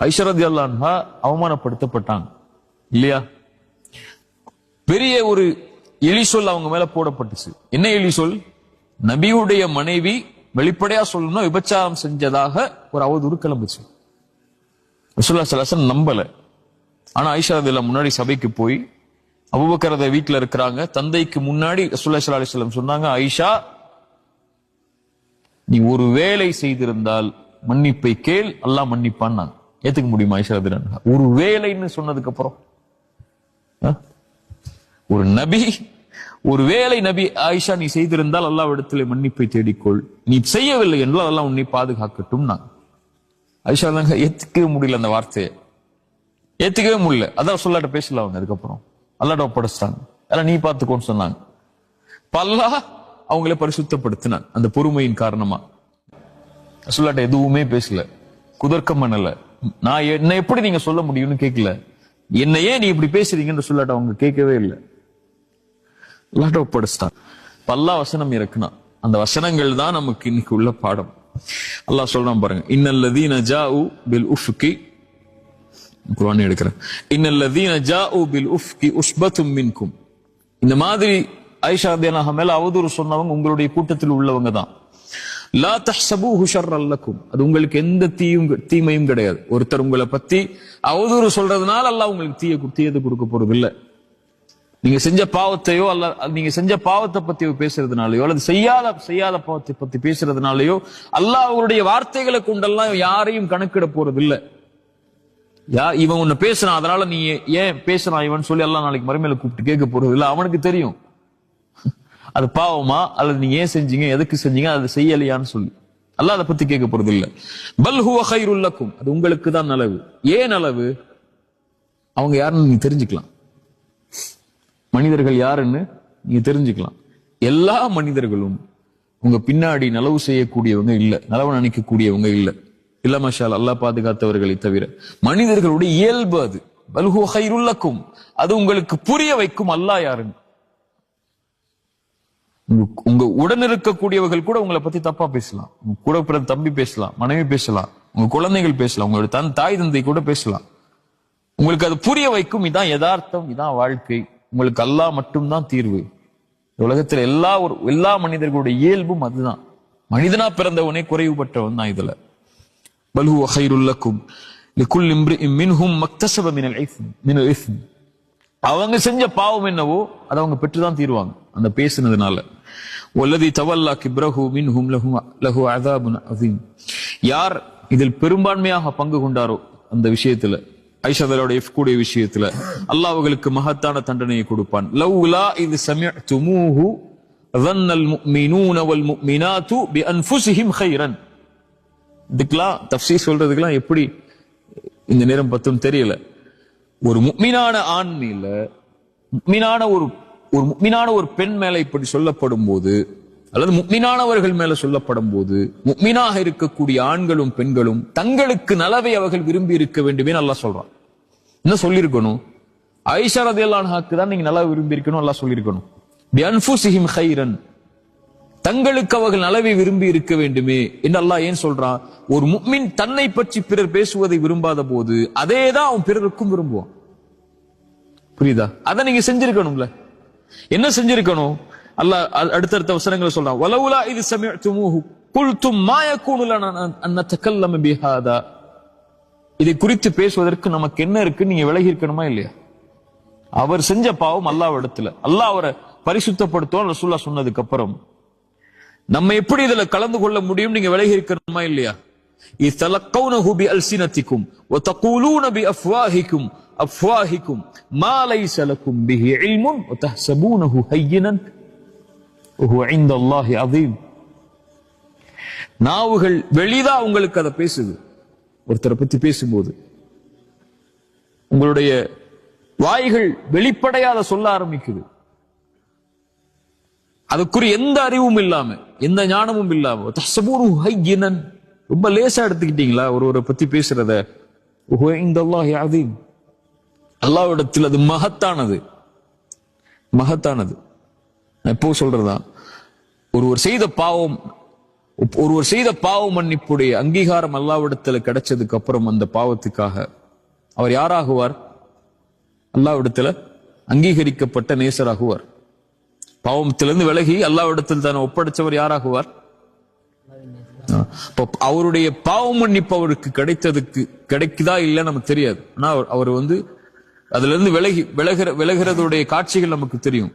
ஐஷரதி அல்லான்ஹா அவமானப்படுத்தப்பட்டாங்க. இல்லையா? பெரிய ஒரு எலி சொல் அவங்க மேல போடப்பட்டுச்சு. என்ன எலி சொல் நபியுடைய மனைவி வெளிப்படையா சொல்லணும் விபச்சாரம் செஞ்சதாக ஒரு அவதூறு கிளம்புச்சு. ரசூல்லா சலாசன் நம்பல. ஆனா ஐஷா முன்னாடி சபைக்கு போய் அபுபக்கரத வீட்டில் இருக்கிறாங்க. தந்தைக்கு முன்னாடி ரசூல்லா ஸல்லல்லாஹு சொன்னாங்க ஐஷா நீ ஒரு வேலை செய்திருந்தால் மன்னிப்பை கேள் அல்லாஹ் மன்னிப்பான் ஏத்துக்க முடியுமா ஐஷா ஒரு வேலைன்னு சொன்னதுக்கு அப்புறம். ஆ? ஒரு நபி ஒரு வேலை நபி ஆயிஷா நீ செய்திருந்தால் அல்லாவிடத்திலே மன்னிப்பை தேடிக்கொள். நீ செய்யவில்லை என்றால் அதெல்லாம் உன்னை பாதுகாக்கட்டும் நான். ஐஷா தாங்க ஏத்துக்கவே முடியல அந்த வார்த்தையை. ஏத்துக்கவே முடியல. அதான் சொல்லாட்ட பேசல அவங்க அதுக்கப்புறம். அல்லாட்ட ஒப்படைச்சிட்டாங்க. அதெல்லாம் நீ பார்த்துக்கோன்னு சொன்னாங்க. பல்லா அல்லாஹ் அவங்கள பரிசுத்தப்படுத்தினான் அந்த பொறுமையின் காரணமா. சொல்லாட்ட எதுவுமே பேசல. குதர்க்கம் பண்ணல நான் என்ன எப்படி நீங்க சொல்ல முடியும்னு கேட்கல என்ன ஏன் நீ இப்படி பேசுறீங்கன்னு சொல்லாட்ட அவங்க கேட்கவே இல்லை. அல்லாட்ட ஒப்படைச்சிட்டான் இப்ப வசனம் இருக்குனா அந்த வசனங்கள் தான் நமக்கு இன்னைக்கு உள்ள பாடம். அல்லாஹ் சொல்றான் பாருங்க இன்னல்லதீன ஜாஉ பில் உஃப்கி குரான் எடுக்கிறேன். இன்னல்லதீன ஜாஉ பில் உஃப்கி உஸ்பத்தும் மின்கும். இந்த மாதிரி ஐஷா தேனாக மேல அவதூறு சொன்னவங்க உங்களுடைய கூட்டத்தில் உள்ளவங்க தான். லா தஹ்சபூஹு ஹுஷர் அல்லக்கும் அது உங்களுக்கு எந்த தீயும் தீமையும் கிடையாது. ஒருத்தர் உங்களை பத்தி அவதூறு சொல்றதுனால அல்லாஹ் உங்களுக்கு தீய தீயது கொடுக்க போறது இல்ல நீங்க செஞ்ச பாவத்தையோ அல்ல நீங்க செஞ்ச பாவத்தை பத்தி பேசுறதுனாலயோ அல்லது செய்யாத செய்யாத பாவத்தை பத்தி பேசுறதுனாலயோ அல்லாஹ் அவருடைய வார்த்தைகளை கொண்டெல்லாம் யாரையும் கணக்கிட போறது இல்ல யா இவன் உன்னை பேசுறான் அதனால நீ ஏன் பேசுறான் இவன் சொல்லி எல்லாம் நாளைக்கு மறுமையில கூப்பிட்டு கேட்க போறது இல்ல அவனுக்கு தெரியும். அது பாவமா? அல்லது நீங்க ஏன் செஞ்சீங்க? எதுக்கு செஞ்சீங்க? அது செய்யலையான்னு சொல்லி. அல்லாஹ் அதை பத்தி கேட்க போறது இல்ல. பல் ஹுவ ஹைருல்லக்கும் அது உங்களுக்கு தான் நலவு. ஏன் நலவு? அவங்க யாருன்னு நீங்க தெரிஞ்சுக்கலாம். மனிதர்கள் யாருன்னு நீங்க தெரிஞ்சுக்கலாம். எல்லா மனிதர்களும் உங்க பின்னாடி நலவு செய்யக்கூடியவங்க இல்ல. நலவு நினைக்கக்கூடியவங்க இல்ல. இல்ல மஷால் அல்லாஹ் பாதுகாத்தவர்களை தவிர. மனிதர்களுடைய இயல்பு அது. பல்ஹு ஹைருல்லக்கும் அது உங்களுக்கு புரிய வைக்கும் அல்லாஹ் யாருன்னு. உங்க- உடன் இருக்கக்கூடியவர்கள் கூட உங்களை பத்தி தப்பா பேசலாம். உங்க கூட பிறந்த தம்பி பேசலாம் மனைவி பேசலாம் உங்க குழந்தைகள் பேசலாம் உங்களோட தன் தாய் தந்தை கூட பேசலாம். உங்களுக்கு அது புரிய வைக்கும். இதான் யதார்த்தம் இதான் வாழ்க்கை. உங்களுக்கு அல்லா மட்டும்தான் தீர்வு. இந்த உலகத்துல எல்லா ஒரு எல்லா மனிதர்களுடைய இயல்பும் அதுதான். மனிதனா பிறந்தவனே குறைவுபட்டவன் தான் இதுல. பல் ஹுவ கைருல் லக்கும். மின்ஹும் மக்தஸப மினல் இஸ்ம் மினல் இஸ்ம் அவங்க செஞ்ச பாவம் என்னவோ அதை அவங்க பெற்றுதான் தீருவாங்க. அந்த பேசுனதுனால. வல்லதி தவல்லா கிப்ரஹு மின்ஹும் லஹு லஹு அதாபுன் அதீம் யார் இதில் பெரும்பான்மையாக பங்கு கொண்டாரோ அந்த விஷயத்துல ஐஷாதலோட எஃப் கூடிய விஷயத்துல அல்லாஹ் அவர்களுக்கு மகத்தான தண்டனையை கொடுப்பான் லவ்லா இது சமிஅ்துமூஹு ظن المؤمنون والمؤمنات بأنفسهم خيرا இதுக்கெல்லாம் தப்சீர் சொல்றதுக்கெல்லாம் எப்படி இந்த நேரம் பத்தும் தெரியல ஒரு முக்மினான ஆண் மேல முக்மினான ஒரு ஒரு முக்மினான ஒரு பெண் மேல இப்படி சொல்லப்படும் போது அல்லது முக்மினானவர்கள் மேல சொல்லப்படும் போது முக்மினாக இருக்கக்கூடிய ஆண்களும் பெண்களும் தங்களுக்கு நலவை அவர்கள் விரும்பி இருக்க வேண்டுமே நல்லா சொல்றான். என்ன சொல்லியிருக்கணும்? ஐஷா ரதியல்லான்ஹாக்கு தான் நீங்க நல்லா விரும்பி இருக்கணும் நல்லா சொல்லியிருக்கணும். பி ஹைரன் தங்களுக்கு அவர்கள் நலவை விரும்பி இருக்க வேண்டுமே என்று அல்லாஹ் ஏன் சொல்றான்? ஒரு முக்மின் தன்னை பற்றி பிறர் பேசுவதை விரும்பாத போது அதே தான் அவன் பிறருக்கும் விரும்புவான். புரியுதா? அதை நீங்க செஞ்சிருக்கணும்ல. என்ன செஞ்சிருக்கணும்? அல்லாஹ் அடுத்தடுத்த வசனங்களை சொல்றான். வலவுலா இது சமயத்துமூஹு குல்தும் மாயக்கூணுல பிஹாதா. இதை குறித்து பேசுவதற்கு நமக்கு என்ன இருக்கு? நீங்க விலகி இருக்கணுமா இல்லையா? அவர் செஞ்ச பாவம் அல்லாஹ் இடத்துல அல்லாஹ் அவரை பரிசுத்தப்படுத்தும் ரசூல்லா சொன்னதுக்கு அப்புறம். நம்ம எப்படி இதுல கலந்து கொள்ள முடியும்? நீங்க விலகி இருக்கணுமா இல்லையா இத்தலக்கௌனஹு பி அல்சினத்திக்கும். ஒத்தகூலூன நபி அஃப்வாஹிக்கும். أفواهكم ما ليس لكم به علم وتحسبونه هينا وهو عند الله عظيم நாவுகள் வெளிதா உங்களுக்கு அதை பேசுது ஒருத்தரை பத்தி பேசும்போது உங்களுடைய வாய்கள் வெளிப்படையாத சொல்ல ஆரம்பிக்குது அதுக்குரிய எந்த அறிவும் இல்லாம எந்த ஞானமும் இல்லாம தஹ்சபூனு ஹையினன் ரொம்ப லேசா எடுத்துக்கிட்டீங்களா ஒருவரை பத்தி பேசுறத "வஹுவ இந்தல்லாஹி அதீம் அல்லாவிடத்தில் அது மகத்தானது. மகத்தானது. எப்போ சொல்றதா? ஒருவர் செய்த பாவம் ஒருவர் செய்த பாவ மன்னிப்புடைய அங்கீகாரம் அல்லாவிடத்துல கிடைச்சதுக்கு அப்புறம் அந்த பாவத்துக்காக அவர் யாராகுவார்? அல்லாவிடத்துல அங்கீகரிக்கப்பட்ட நேசராகுவார். பாவத்திலிருந்து விலகி அல்லாவிடத்தில் தானே ஒப்படைச்சவர் யாராகுவார்? அவருடைய பாவ மன்னிப்பு அவருக்கு கிடைத்ததுக்கு கிடைக்குதா இல்லைன்னு நமக்கு தெரியாது. ஆனா அவர்- அவர் வந்து அதுல இருந்து விலகி விலகிற விலகிறதுடைய காட்சிகள் நமக்கு தெரியும்.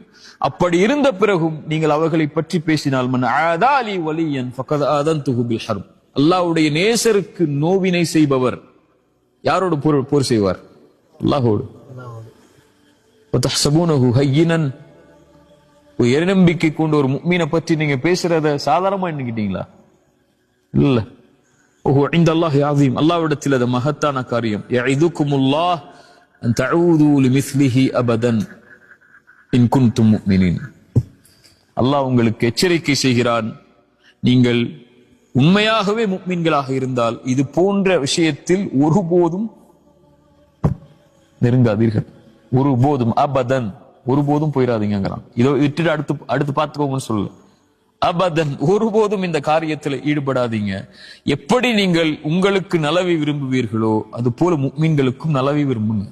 அப்படி இருந்த பிறகும் நீங்கள் அவர்களை பற்றி பேசினால் மன் அதாலி வலியன் என் ஆதன்துஹு ஹர்ப். அல்லாவுடைய நேசருக்கு நோவினை செய்பவர். யாரோடு போர் போர் செய்வார்? அல்லாஹோடு வதஹ்சபூனஹு ஹய்யினன் ஒரு இறைநம்பிக்கை ஒரு முக்மீனை பற்றி நீங்க பேசுறத சாதாரணமா எண்ணிக்கிட்டீங்களா? இல்ல. ஓஹோ இந்த அல்லாஹ் யாதீம் அல்லாவிடத்தில் அது மகத்தான காரியம். யஇதுகுமுல்லாஹ் அபதன் இன் குன்தும் அல்லாஹ் உங்களுக்கு எச்சரிக்கை செய்கிறான். நீங்கள் உண்மையாகவே முக்மீன்களாக இருந்தால் இது போன்ற விஷயத்தில் ஒருபோதும் நெருங்காதீர்கள். ஒருபோதும் அபதன் ஒருபோதும் போயிடாதீங்கிறான் இதோ விட்டுட்டு அடுத்து அடுத்து பார்த்துக்கோங்கன்னு சொல்லு அபதன் ஒருபோதும் இந்த காரியத்தில் ஈடுபடாதீங்க. எப்படி நீங்கள் உங்களுக்கு நலவை விரும்புவீர்களோ அது போல முக்மீன்களுக்கும் நலவை விரும்புங்க.